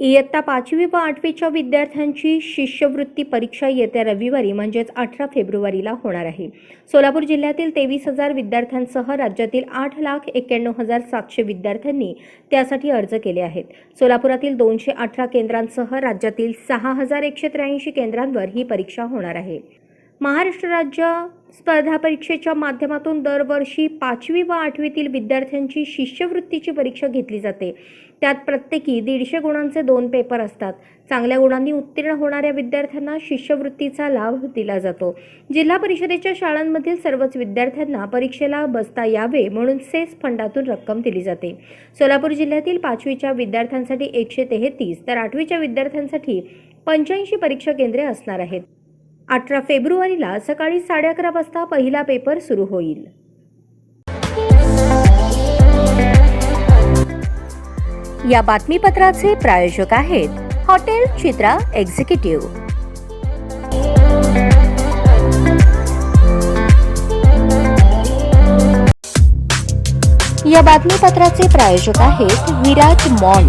इयत्ता पाचवी व आठवीच्या विद्यार्थ्यांची शिष्यवृत्ती परीक्षा येत्या रविवारी म्हणजेच अठरा फेब्रुवारीला होणार आहे. सोलापूर जिल्ह्यातील तेवीस हजार विद्यार्थ्यांसह राज्यातील आठ लाख एक्क्याण्णव हजार सातशे विद्यार्थ्यांनी त्यासाठी अर्ज केले आहेत. सोलापुरातील दोनशे अठरा केंद्रांसह राज्यातील सहा हजार एकशे त्र्याऐंशी केंद्रांवर ही परीक्षा होणार आहे. महाराष्ट्र राज्य स्पर्धा परीक्षेच्या माध्यमातून दरवर्षी पाचवी व आठवीतील विद्यार्थ्यांची शिष्यवृत्तीची परीक्षा घेतली जाते. त्यात प्रत्येकी दीडशे गुणांचे दोन पेपर असतात. चांगल्या गुणांनी उत्तीर्ण होणाऱ्या विद्यार्थ्यांना शिष्यवृत्तीचा लाभ दिला जातो. जिल्हा परिषदेच्या शाळांमधील सर्वच विद्यार्थ्यांना परीक्षेला बसता यावे म्हणून सेस फंडातून रक्कम दिली जाते. सोलापूर जिल्ह्यातील पाचवीच्या विद्यार्थ्यांसाठी एकशे तेहतीस तर आठवीच्या विद्यार्थ्यांसाठी पंच्याऐंशी परीक्षा केंद्रे असणार आहेत. अठरा फेब्रुवारीला सकाळी साडे अकरा वाजता पहिला पेपर सुरू होईल. या बातमीपत्राचे प्रायोजक आहेत हॉटेल चित्रा एक्झिक्युटिव्ह. या बातमीपत्राचे प्रायोजक आहेत विराज मॉल.